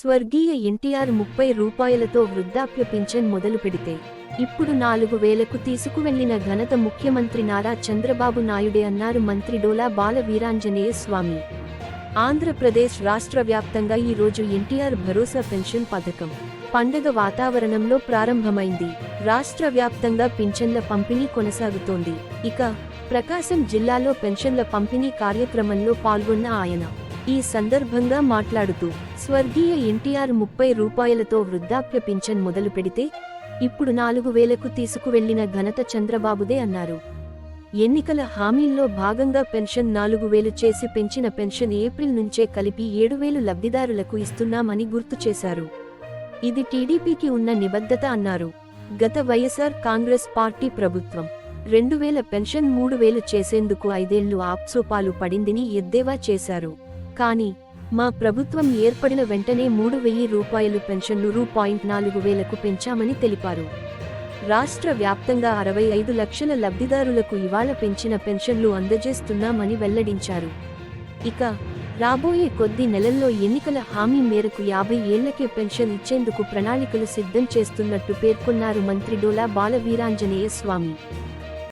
స్వర్గీయ ఎన్టీఆర్ ముప్పై రూపాయలతో వృద్ధాప్య పింఛన్ మొదలు పెడితే ఇప్పుడు నాలుగు వేలకు తీసుకువెళ్ళిన ఘనత ముఖ్యమంత్రి నారా చంద్రబాబు నాయుడే అన్నారు మంత్రి డోలా బాల వీరాంజనేయ స్వామి. ఆంధ్రప్రదేశ్ రాష్ట్ర వ్యాప్తంగా ఈరోజు ఎన్టీఆర్ భరోసా పెన్షన్ పథకం. పండగ వాతావరణంలో ప్రారంభమైంది. రాష్ట్ర వ్యాప్తంగా పింఛన్ల పంపిణీ కొనసాగుతోంది. ఇక ప్రకాశం జిల్లాలో పెన్షన్ల పంపిణీ కార్యక్రమంలో పాల్గొన్న ఆయన. ఈ సందర్భంగా మాట్లాడుతూ స్వర్గీయ ఎన్టీఆర్ ముప్పై రూపాయలతో వృద్ధాప్య పింఛన్ మొదలు పెడితే ఇప్పుడు నాలుగు వేలకు తీసుకువెళ్ళిన ఘనత చంద్రబాబుదే అన్నారు. ఎన్నికల హామీల్లో భాగంగా పెన్షన్ నాలుగు వేలు చేసి పెంచిన పెన్షన్ ఏప్రిల్ నుంచే కలిపి ఏడు వేలు లబ్ధిదారులకు ఇస్తున్నామని గుర్తు చేశారు. ఇది టీడీపీకి ఉన్న నిబద్ధత అన్నారు. గత వైఎస్ఆర్ కాంగ్రెస్ పార్టీ ప్రభుత్వం రెండు వేల పెన్షన్ మూడు వేలు చేసేందుకు ఐదేళ్ళు ఆప్సోపాలు పడిందని ఎద్దేవా చేశారు. కానీ మా ప్రభుత్వం ఏర్పడిన వెంటనే మూడు వెయ్యి రూపాయలు పెన్షన్ను రూ. పాయింట్ నాలుగు వేలకు పెంచామని తెలిపారు. రాష్ట్ర వ్యాప్తంగా అరవై ఐదు లక్షల లబ్ధిదారులకు ఇవాళ పెంచిన పెన్షన్లు అందజేస్తున్నామని వెల్లడించారు. ఇక రాబోయే కొద్ది నెలల్లో ఎన్నికల హామీ మేరకు యాభై ఏళ్ళకే పెన్షన్ ఇచ్చేందుకు ప్రణాళికలు సిద్ధం చేస్తున్నట్టు పేర్కొన్నారు మంత్రి డోలా బాలవీరాంజనేయ స్వామి.